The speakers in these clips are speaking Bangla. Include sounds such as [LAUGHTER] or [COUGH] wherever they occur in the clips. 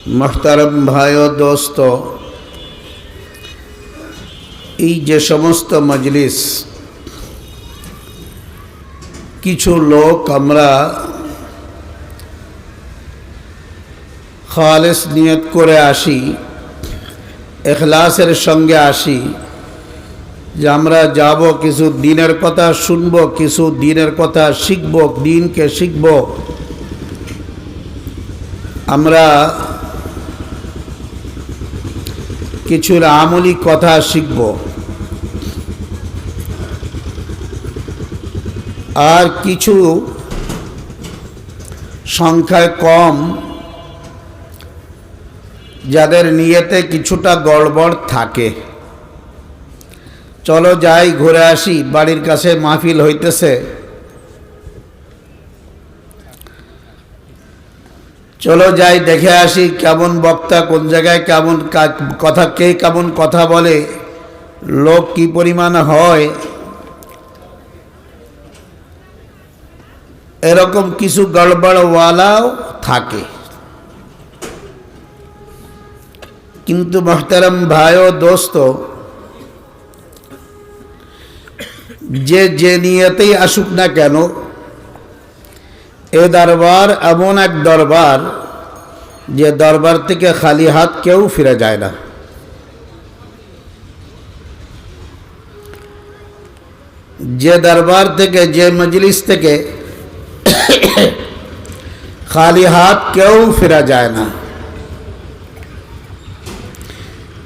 মোহতারম ভাই ও দোস্ত, এই যে সমস্ত মজলিস, কিছু লোক আমরা খালেস নিয়ত করে আসি, এখলাসের সঙ্গে আসি, যে আমরা যাব কিছু দিনের কথা শুনব, কিছু দিনের কথা শিখব, দিনকে শিখব। আমরা কিছুর আমলি কথা শিখব। আর কিছু সংখ্যায় কম, যাদের নিয়েতে কিছুটা গড়বড় থাকে। চলো যাই, ঘুরে আসি, বাড়ির কাছে মাহফিল হইতেছে। চলো যাই, দেখে আসি কেমন বক্তা, কোন জায়গায় কেমন কথা, কে কেমন কথা বলে, লোক কি পরিমাণ হয়। এরকম কিছু গড়বড়ওয়ালাও থাকে। কিন্তু মোহতারাম ভাই ও দোস্ত, যে যে নিয়তেই আসুক না কেন এ দরবার এমন এক দরবার যে দরবার থেকে খালি হাত কেউ ফিরে যায় না। যে দরবার থেকে, যে মজলিস থেকে [COUGHS] খালি হাত কেউ ফেরা যায় না।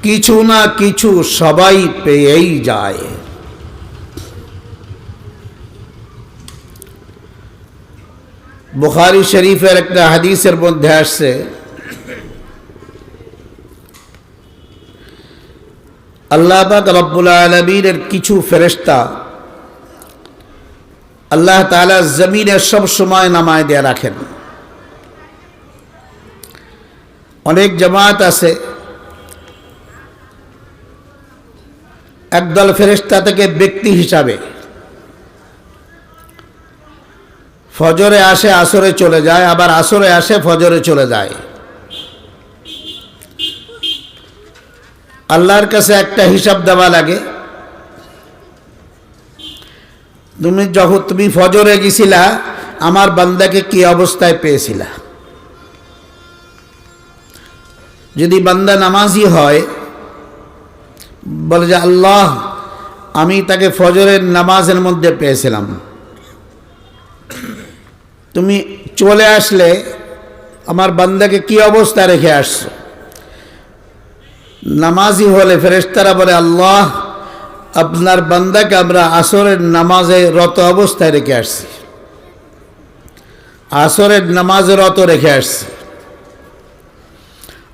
কিছু না কিছু সবাই পেয়েই যায়। বুখারি শরীফের একটা হাদিসের মধ্যে আসছে, আল্লাহ রব্বুল আলমীর কিছু ফেরেশতা আল্লাহ তালা জমিনে সব সময় নামায় দিয়ে রাখেন। অনেক জামাত আছে, একদল ফেরেশতা থেকে ব্যক্তি হিসাবে ফজরে আসে, আসরে চলে যায়, আবার আসরে আসে, ফজরে চলে যায়। আল্লাহর কাছে একটা হিসাব দেওয়া লাগে। তুমি যখন তুমি ফজরে গেছিলা, আমার বান্দাকে কি অবস্থায় পেয়েছিলা? যদি বান্দা নামাজি হয়, বলে যে, আল্লাহ, আমি তাকে ফজরের নামাজের মধ্যে পেয়েছিলাম। তুমি চলে আসলে আমার বান্দাকে কি অবস্থায় রেখে আসছো? নামাজি হলে ফেরেশতারা বলে, আল্লাহ, আপনার বান্দাকে আমরা আসরের নামাজে রত অবস্থায় রেখে আসছি। আসরের নামাজে রত রেখে আসছি।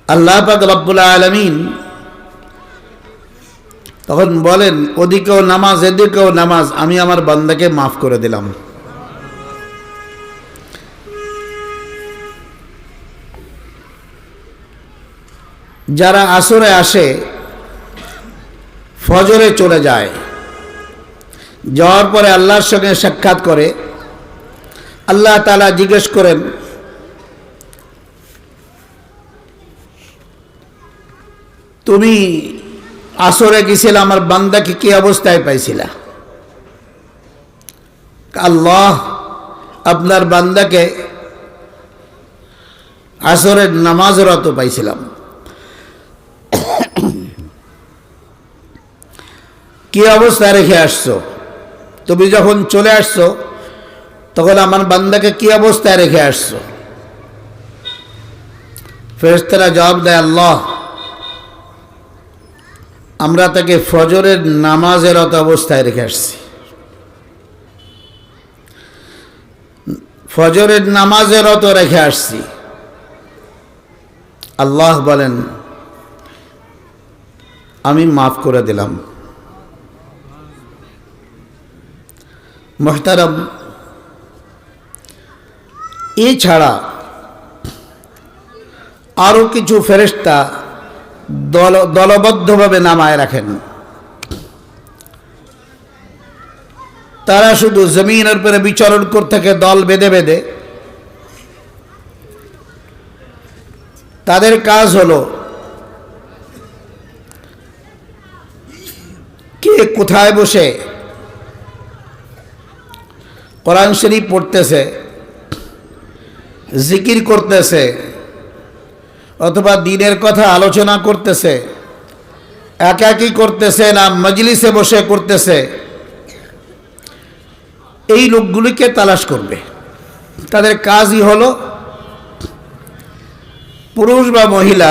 আল্লাহ পাক রব্বুল আলমিন তখন বলেন ওদিকেও নামাজ, এদিকেও নামাজ, আমি আমার বান্দাকে মাফ করে দিলাম। যারা আসরে আসে, ফজরে চলে যায়। যাওয়ার পরে আল্লাহর সঙ্গে সাক্ষাৎ করে। আল্লাহ তালা জিজ্ঞেস করেন, তুমি আসরে গেছিলে আমার বান্দাকে কি অবস্থায় পাইছিলা? আল্লাহ আপনার বান্দাকে আসরের নামাজরত পাইছিলাম। কি অবস্থায় রেখে আসছো? তুমি যখন চলে আসছো, তখন আমার বান্দাকে কি অবস্থায় রেখে আসছো? ফেরেস্তারা জবাব দেয়, আল্লাহ, আমরা তাকে ফজরের নামাজের অত অবস্থায় রেখে আসছি। ফজরের নামাজের অত রেখে আসছি। আল্লাহ বলেন, আমি মাফ করে দিলাম। মোহতারম। এছাড়া আরও কিছু ফেরেস্তা দল, দলবদ্ধভাবে নামায় রাখেন। তারা শুধু জমিনের উপরে বিচরণ করতে থাকে, দল বেঁধে বেঁধে। তাদের কাজ হলো, কে কোথায় বসে কোরআন শরীফ পড়তেছে, জিকির করতেছে, অথবা দিনের কথা আলোচনা করতেছে, একাকি করতেছে না মজলিসে বসে করতেছে, এই লোকগুলিকে তালাশ করবে। তাদের কাজই হলো পুরুষ বা মহিলা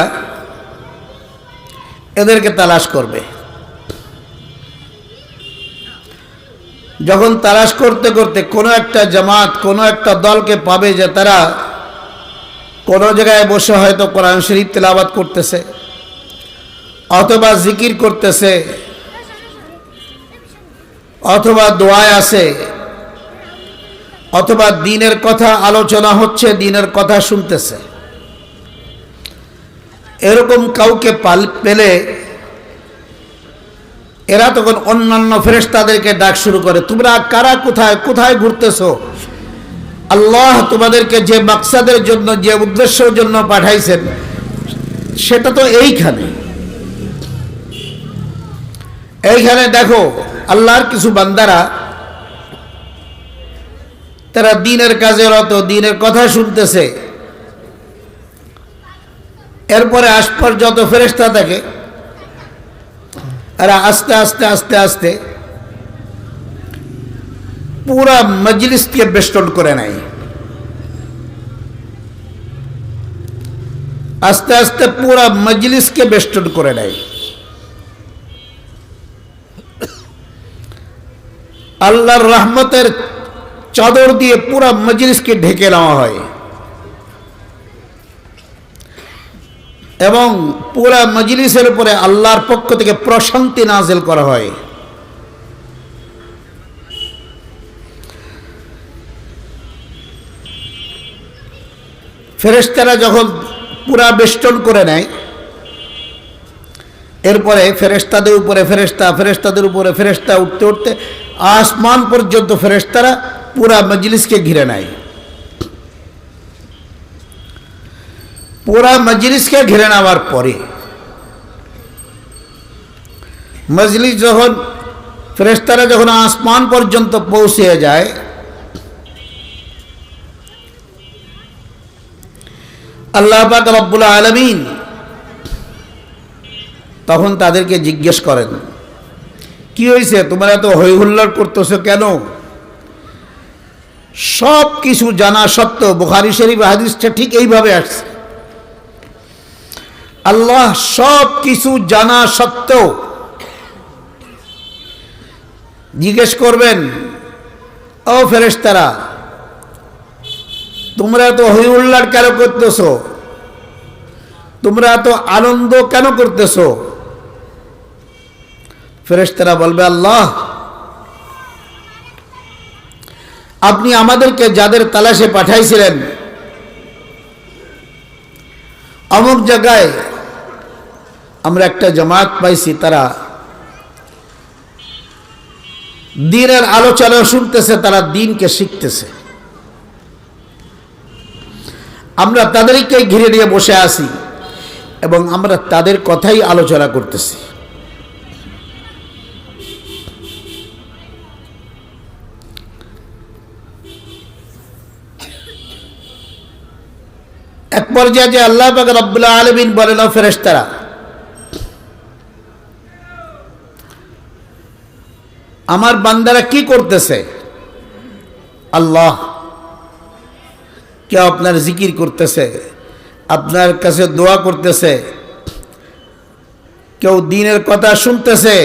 এদেরকে তালাশ করবে। যখন তালাশ করতে করতে কোনো একটা জামাত, কোনো একটা দলকে পাবে যে তারা কোনো জায়গায় বসে হয়তো কোরআন শরীফ তেলাবাদ করতেছে, অথবা জিকির করতেছে, অথবা দোয়ায় আছে, অথবা দিনের কথা আলোচনা হচ্ছে, দিনের কথা শুনতেছে। এরকম কাউকে পাল পেলে এরা তখন অন্যান্য ফেরেশতাদেরকে ডাক শুরু করে, তোমরা কারা? কোথায়? কোথায় ঘুরতেছো? আল্লাহ তোমাদেরকে যে মাকসাদের জন্য, যে উদ্দেশ্যের জন্য পাঠাইছেন, সেটা তো এইখানে। এইখানে দেখো, আল্লাহর কিছু বান্দারা, তারা দিনের কাজে রত, দিনের কথা শুনতেছে। এরপরে আসপর যত ফেরেস্তা থাকে এরা আস্তে আস্তে আস্তে আস্তে। পুরা মজলিসকে বেষ্টন করে নেয় আস্তে আস্তে পুরা মজলিসকে বেষ্টন করে নেয় আল্লাহর রহমতের চাদর দিয়ে পুরা মজলিসকে ঢেকে নেওয়া হয়। এবং পুরা মজলিসের উপরে আল্লাহর পক্ষ থেকে প্রশান্তি নাজেল করা হয়। ফেরেশতারা যখন পুরা বেষ্টন করে নেয়, এরপরে ফেরেশতাদের উপরে ফেরেশতা, ফেরেশতাদের উপরে ফেরেশতা উঠতে উঠতে আসমান পর্যন্ত ফেরেশতারা পুরা মজলিসকে ঘিরে নেয়। পুরা মজলিসকে ঘিরে নেওয়ার পরে মজলিস যখন ফেরেশতারা যখন আসমান পর্যন্ত পৌঁছে যায় আল্লাহ রব্বুল আলমিন তখন তাদেরকে জিজ্ঞেস করেন কি হয়েছে তোমরা এত হই হুল্লোড় করতেছো কেন সব কিছু জানা সত্ত্বেও বুখারি শরীফ হাদিসটা ঠিক এইভাবে আসছে। আল্লাহ সব কিছু জানা সত্ত্বেও জিজ্ঞেস করবেন, ও ফেরেশতারা, তোমরা তো হই উল্লার কেন করতেছ? তোমরা তো আনন্দ কেন করতেছ? ফেরেশতারা বলবে, আল্লাহ, আপনি আমাদেরকে যাদের তালাশে পাঠাইছিলেন, অমুক জায়গায় আমরা একটা জামাত পাইছি, তারা দিনের আলোচনা শুনতেছে, তারা দিনকে শিখতেছে। আমরা তাদেরকে ঘিরে নিয়ে বসে আছি এবং আমরা তাদের কথাই আলোচনা করতেছি। এক পর্যায়ে যে আল্লাহ পাক রব্বুল্লাহ আলমিন বলেন ফেরেশতারা আমার বান্দারা কি করতেছে? আল্লাহ, কেউ আপনার জিকির করতেছে, আপনার কাছে দোয়া করতেছে, কেউ দিনের কথা শুনতেছে,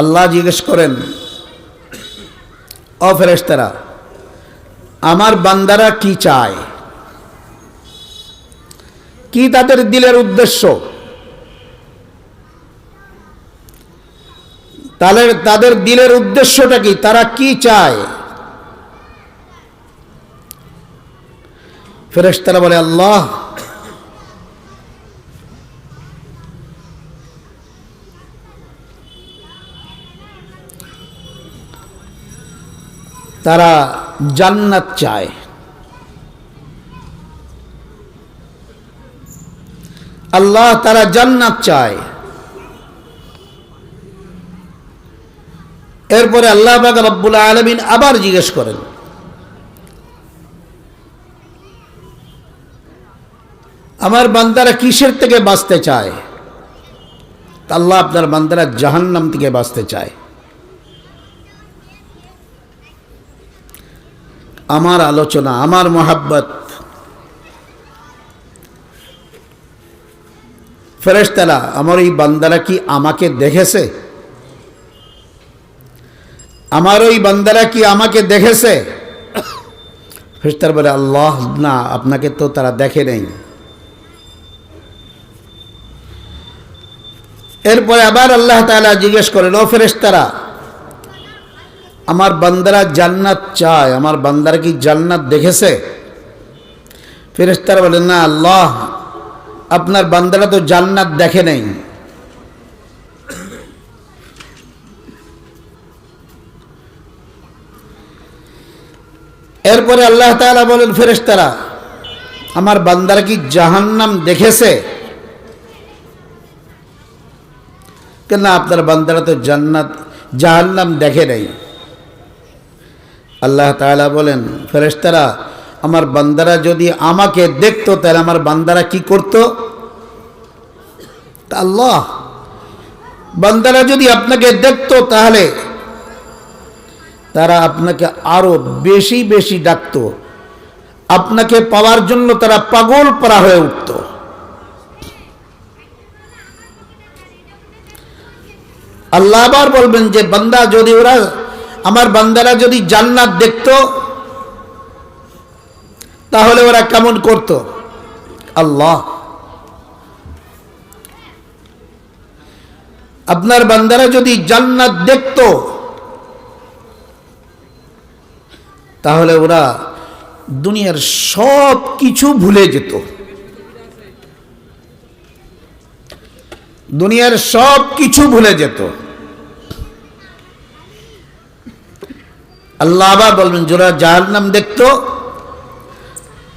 আল্লাহ জিজ্ঞেস করেন, ও ফেরেশতারা, আমার বান্দারা কি চায়? কি তাদের দিলের উদ্দেশ্য? তাহলে তাদের দিলের উদ্দেশ্যটা কি? তারা কি চায়? ফেরেস তারা বলে, আল্লাহ, তারা জান্নাত চায়। আল্লাহ তারা জান্নাত চায়। এরপরে আল্লাহ রব্বুল আলমিন আবার জিজ্ঞেস করেন, আমার বান্দারা কিসের থেকে বাঁচতে চায়? আল্লাহ আপনার বান্দারা জাহান্নাম থেকে বাঁচতে চায়। আমার আলোচনা, আমার মোহাব্বত। ফেরেশতারা, আমার এই বান্দারা কি আমাকে দেখেছে? আমার ওই বান্দারা কি আমাকে দেখেছে? ফেরেশতারা বলে, আল্লাহ না, আপনাকে তো তারা দেখে নেই। এরপরে আবার আল্লাহ তাআলা জিজ্ঞেস করেন ও ফেরেশতারা, আমার বান্দারা জান্নাত চায়, আমার বান্দারা কি জান্নাত দেখেছে? ফেরেশতারা বলেন না, আল্লাহ, আপনার বান্দারা তো জান্নাত দেখে নেই। এরপরে আল্লাহ তাআলা বলেন, ফেরেশতারা, আমার বান্দারা কি জাহান্নাম দেখেছে? কেন আপনার বান্দারা তো জান্নাত, জাহান্নাম দেখে নেই? আল্লাহ তাআলা বলেন, ফেরেশতারা, আমার বান্দারা যদি আমাকে দেখতো, তাহলে আমার বান্দারা কি করত? আল্লাহ, বান্দারা যদি আপনাকে দেখতো, তাহলে তারা আপনাকে আরও বেশি বেশি ডাকতো। আপনাকে পাওয়ার জন্য তারা পাগল পরা হয়ে উঠত। আল্লাহ আবার বলবেন যে, বান্দা, যদি ওরা, আমার বান্দারা যদি জান্নাত দেখত, তাহলে ওরা কেমন করত? আল্লাহ। আপনার বান্দারা যদি জান্নাত দেখত তাহলে ওরা দুনিয়ার সব কিছু ভুলে যেত। দুনিয়ার সব কিছু ভুলে যেত। আল্লাহ আবার বলবেন, যারা জাহার নাম দেখতো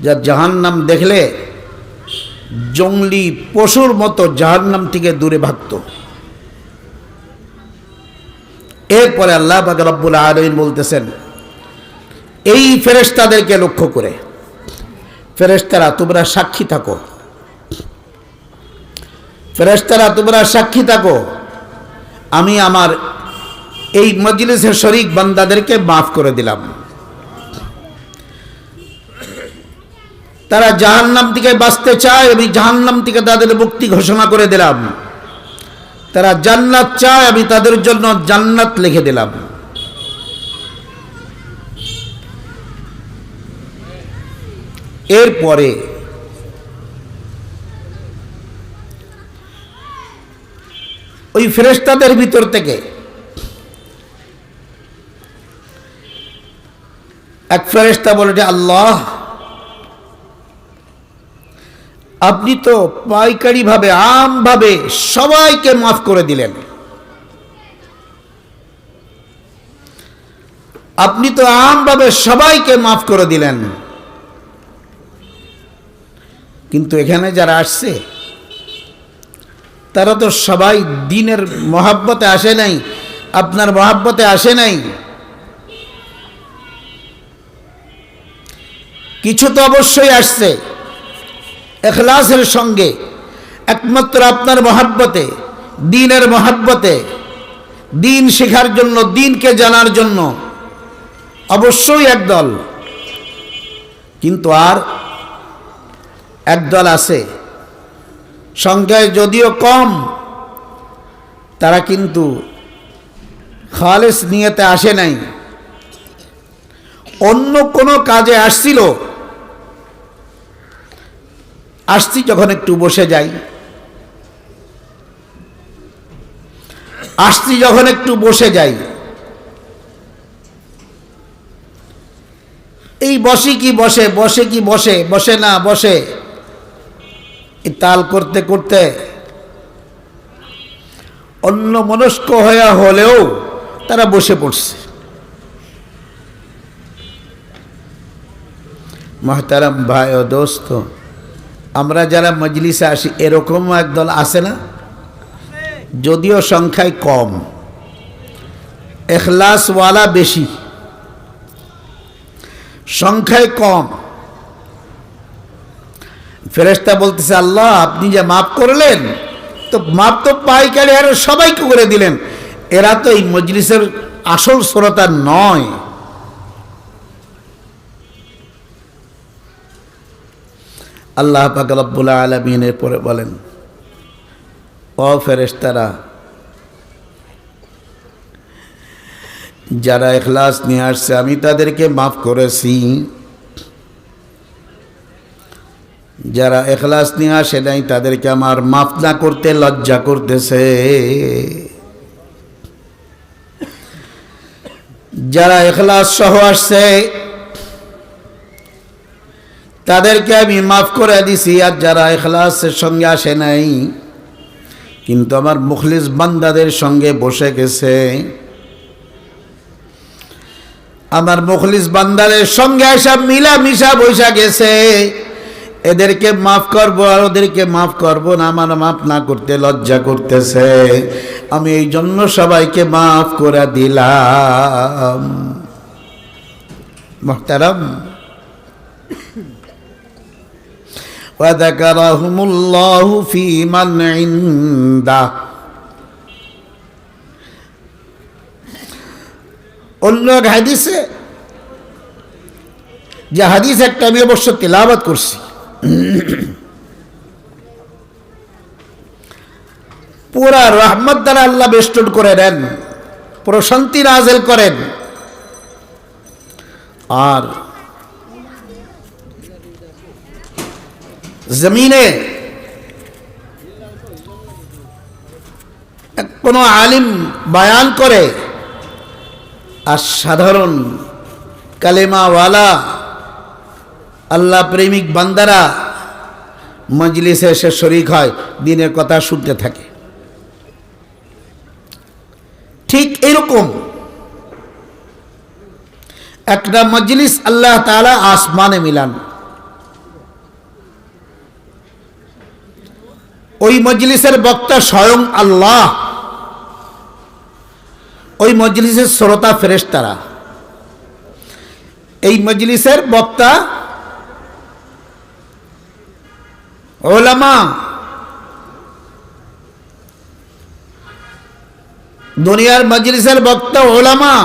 যার জাহান নাম দেখলে জঙ্গলি পশুর মতো জাহার নাম থেকে দূরে ভাগত। এরপরে আল্লাহ পাক রব্বুল আলমিন বলতেছেন এই ফেরেশতাদেরকে লক্ষ্য করে। ফেরেশতারা, তোমরা সাক্ষী থাকো। ফেরেশতারা, তোমরা সাক্ষী থাকো। আমি আমার এই মজলিসের শরিক বান্দাদেরকে মাফ করে দিলাম। তারা জাহান্নাম থেকে বাঁচতে চায়, আমি জাহান্নাম থেকে তাদের মুক্তি ঘোষণা করে দিলাম। তারা জান্নাত চায়, আমি তাদের জন্য জান্নাত লিখে দিলাম। এরপরে ওই ফেরেস্তাদের ভিতর থেকে এক ফেরেস্তা বলে যে আল্লাহ, আপনি তো পাইকারি ভাবে আমভাবে সবাইকে মাফ করে দিলেন। আপনি তো আমভাবে সবাইকে মাফ করে দিলেন। কিন্তু এখানে যারা আসছে, তারা তো সবাই দিনের মহাব্বতে আসে নাই, আপনার মহাব্বতে আসে নাই। কিছু তো অবশ্যই আসছে, এখলাসের সঙ্গে, একমাত্র আপনার মহাব্বতে, দিনের মহাব্বতে, দিন শেখার জন্য, দিনকে জানার জন্য, অবশ্যই একদল। কিন্তু আর একদল আছে। সংখ্যায় যদিও কম, তারা কিন্তু খালেস নিয়েতে আসে নাই। অন্য কোনো কাজে আসছিল, আসছি যখন একটু বসে যাই। আসছি যখন একটু বসে যাই। এই বসে কি বসে বসে কি বসে বসে না বসে এই তাল করতে করতে অন্য মনস্ক হয়ে হলেও তারা বসে পড়ছে। মহতারাম ভাই ও দোস্ত, আমরা যারা মজলিসে আসি, এরকম একদল আছে না? যদিও সংখ্যায় কম। এখলাসওয়ালা বেশি। সংখ্যায় কম। ফেরেস্তা বলতেছে, আল্লাহ, আপনি যে মাফ করলেন, তো মাপ তো পাইকারি আর সবাইকে করে দিলেন। এরা তো এই মজলিসের আসল শ্রোতা নয়। আল্লাহ পাক রব্বুল আলমিনের পরে বলেন অ ফেরেশতারা, যারা এখলাস নিয়ে আসছে, আমি তাদেরকে মাফ করেছি। যারা এখলাস নিয়ে আসে নাই, তাদেরকে আমার মাফ না করতে লজ্জা করতেছে। যারা এখলাস সহ আসছে, তাদেরকে আমি মাফ করে দিছি, আর যারা এখলাসের সঙ্গে আসে নাই, কিন্তু আমার মুখলিস বান্দাদের সঙ্গে বসে গেছে। আমার মুখলিস বান্দাদের সঙ্গে এসব মিলামিশা বৈশা গেছে। এদেরকে মাফ করব আর ওদেরকে মাফ করব না আমার মাফ না করতে লজ্জা করতেছে আমি এই জন্য সবাইকে মাফ করে দিলাম মোহতারাম وذكرهم الله في من عنده অন্য এক হাদিসে যে হাদিস একটা আমি অবশ্য তেলাবাত করছি [COUGHS] পুরা রহমত দ্বারা আল্লাহ বেষ্টন করে দেন, প্রশান্তি নাজেল করেন। আর জমিনে কোনো আলিম বায়ান করে, আর সাধারণ কালেমাওয়ালা আল্লাহ প্রেমিক বান্দারা মজলিসে এসে শরিক হয়, দিনের কথা শুনতে থাকে। ঠিক এরকম একটা মজলিস আল্লাহ তালা আসমানে মিলান। ওই মজলিসের বক্তা স্বয়ং আল্লাহ। ওই মজলিসের শ্রোতা ফেরেশতারা। এই মজলিসের বক্তা ওলামা, দুনিয়ার মজলিসের বক্তা ওলামা।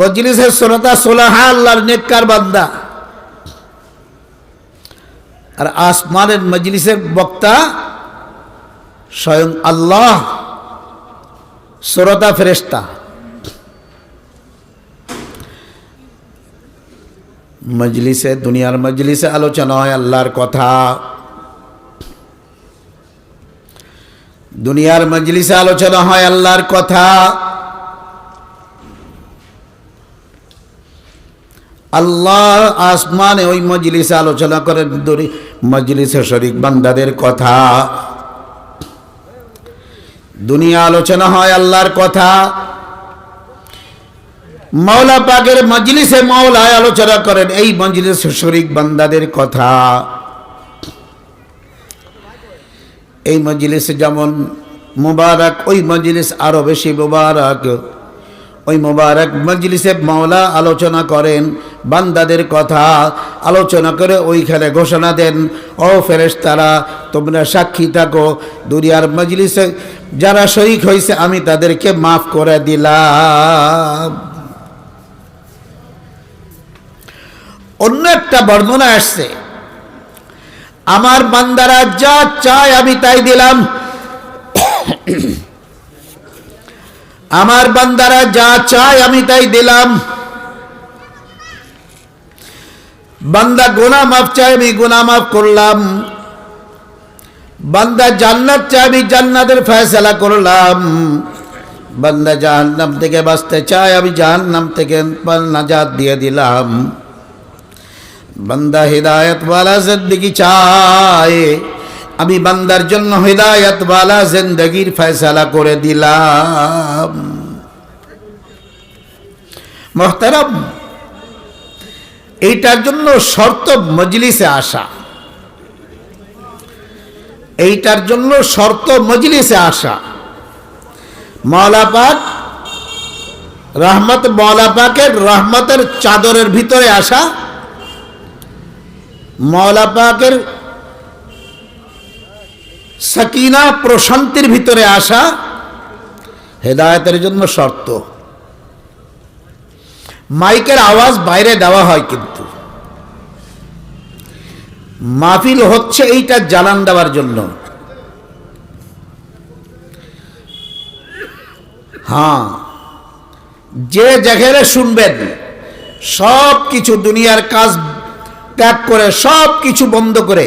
মজলিসের শ্রোতা সোলাহা আল্লাহর নেককার বান্দা। আর আসমানের মজলিসের বক্তা স্বয়ং আল্লাহ, শ্রোতা ফেরেস্তা মজলিসে, দুনিয়ার মজলিসে আলোচনা হয় আল্লাহর কথা। দুনিয়ার মজলিসে আলোচনা হয় আল্লাহর কথা। আল্লাহ আসমানে ওই মজলিসে আলোচনা করেন মজলিসে শরিক বান্দাদের কথা। দুনিয়া আলোচনা হয় আল্লাহর কথা। মাওলা পাকের মজলিসে মাওলায় আলোচনা করেন, এই মজলিসে শরিক বান্দাদের কথা। এই মজলিসে যেমন মুবারক, ওই মজলিস আরও বেশি মুবারক। ওই মোবারক মজলিসে মাওলা আলোচনা করেন, বান্দাদের কথা আলোচনা করে ওইখানে ঘোষণা দেন, ও ফেরেস তারা তোমরা সাক্ষী থাকো, দুনিয়ার মজলিসে যারা শরিক হয়েছে আমি তাদেরকে মাফ করে দিলাম। অন্য একটা বর্ণনা আসছে। আমার বান্দারা যা চায় আমি তাই দিলাম। আমার বান্দারা যা চায় আমি তাই দিলাম। বান্দা গোনা মাফ চায়, আমি গোনা মাফ করলাম। বান্দা জান্নাত চায়, আমি জান্নাতের ফয়সালা করলাম। বান্দা জাহান্নাম থেকে বাঁচতে চায়, আমি জাহান্নাম থেকে নাজাত দিয়ে দিলাম। বান্দা হৃদায়তওয়ালা জিন্দগি চায়। আমি বান্দার জন্য হৃদায়তওয়ালা জিন্দগির ফয়সালা করে দিলাম। মোহতারাম, এইটার জন্য শর্ত মজলিসে আসা। এইটার জন্য শর্ত মজলিসে আসা। মাওলা পাক, রহমত মাওলা পাকের রহমতের চাদরের ভিতরে আসা। মাওলা পাকের সাকিনা প্রশান্তির ভিতরে আসা হেদায়তের জন্য শর্ত। মাইকের আওয়াজ বাইরে দেওয়া হয় কিন্তু। মাহফিল হচ্ছে এইটা জানান দেওয়ার জন্য। হ্যাঁ যে জায়গায় শুনবেন সব কিছু দুনিয়ার কাজ ত্যাগ করে সব কিছু বন্ধ করে।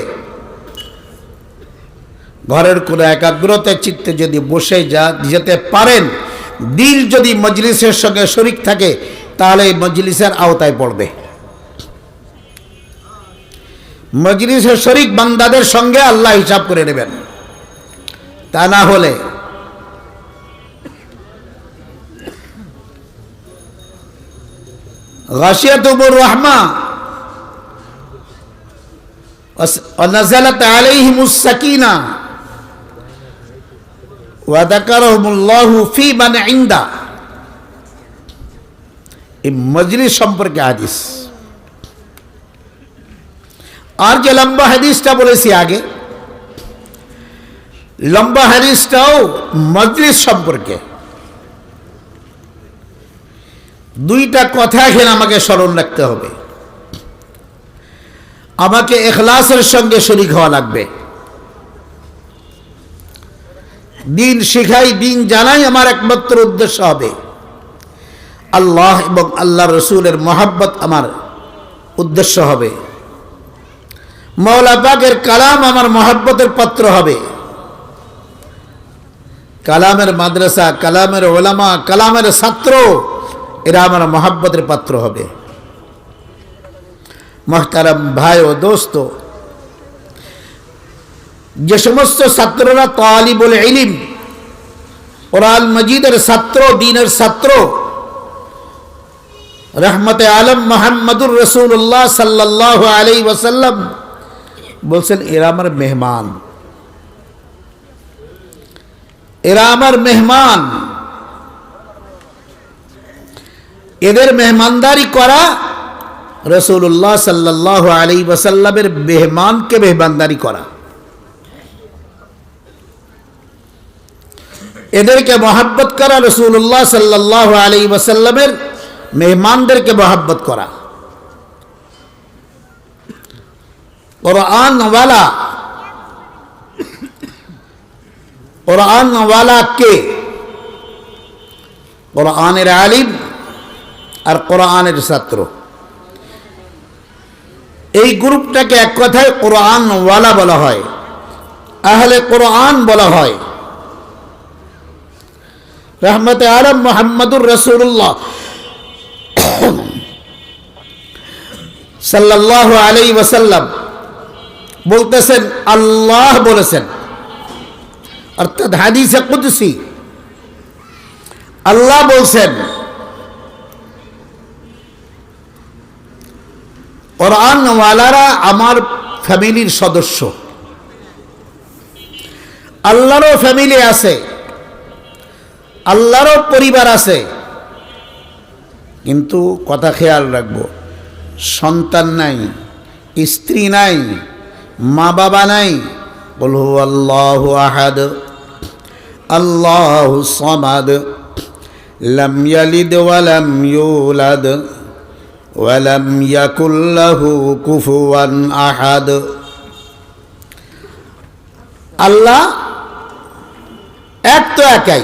ঘরের কোনো একাগ্রতা চিত্তে যদি বসে যা, যেতে পারেন, দিল যদি মজলিসের সঙ্গে শরিক থাকে, তাহলে মজলিসের আওতায় পড়বে। মজলিসের শরিক বান্দাদের সঙ্গে আল্লাহ হিসাব করে নেবেন। তা না হলে গাশিয়াতুবুর রহমা ونزلت عليهم السكينة وذكرهم الله في من عنده এই মজলিস সম্পর্কে হাদিস আর যে লম্বা হাদিসটা বলেছি আগে লম্বা হাদিসটাও মজলিস সম্পর্কে দুইটা কথা এখানে আমাকে স্মরণ রাখতে হবে আমাকে এখলাসের সঙ্গে শরিক হওয়া লাগবে। দিন শিখাই, দিন জানাই আমার একমাত্র উদ্দেশ্য হবে। আল্লাহ এবং আল্লাহ রসুলের মহাব্বত আমার উদ্দেশ্য হবে। মৌলা পাকের কালাম আমার মহাব্বতের পাত্র হবে। কালামের মাদ্রাসা, কালামের ওলামা, কালামের ছাত্র, এরা আমার মহাব্বতের পাত্র হবে। মহতারাম ভাই ও দোস্ত, যে সমস্ত ছাত্ররা তালিবুল ইলিম, কোরআন মজিদের ছাত্র, দিনের ছাত্র, রহমতে আলম মোহাম্মদুর রসুল্লাহ সাল্লাহ আলাই ওয়াসাল্লাম বলছেন, এরা আমার মেহমান। এরা আমার মেহমান। এদের মেহমানদারি করা রসুল্লাহ সাল্লাহ আলী ওয়াসাল্লামের মেহমানকে মেহমানদারি করা। এদেরকে মহাব্বত করা রসুল্লাহ সাল্লাহ আলী ওয়াসাল্লামের মেহমানদেরকে মহাব্বত করা। কোরআনওয়ালা কোরআনওয়ালা কে? কোরআনের আলিম আর কোরআনের ছাত্র। এই গ্রুপটাকে এক কথায় কোরআনওয়ালা বলা হয়, আহলে কোরআন বলা হয়। রহমত আলম মোহাম্মদুর রসুল্লাহ সাল্লাহ আলাই ওসাল্লাম বলতেছেন, আল্লাহ বলেছেন। অর্থাৎ হাদিসে কুদসি। আল্লাহ বলছেন কোরআনওয়ালারা আমার ফ্যামিলির সদস্য। আল্লাহরও ফ্যামিলি আছে, আল্লাহরও পরিবার আছে। কিন্তু কথা খেয়াল রাখব, সন্তান নাই, স্ত্রী নাই, মা বাবা নাই। বলহু আল্লাহ আহাদ, আল্লাহ সমাদ, লাম ইয়ালিদ ওয়ালাম ইউলাদ। ওয়ালাম ইয়াকুল্লাহু কুফুয়ান আহাদ। আল্লাহ এক তো একাই।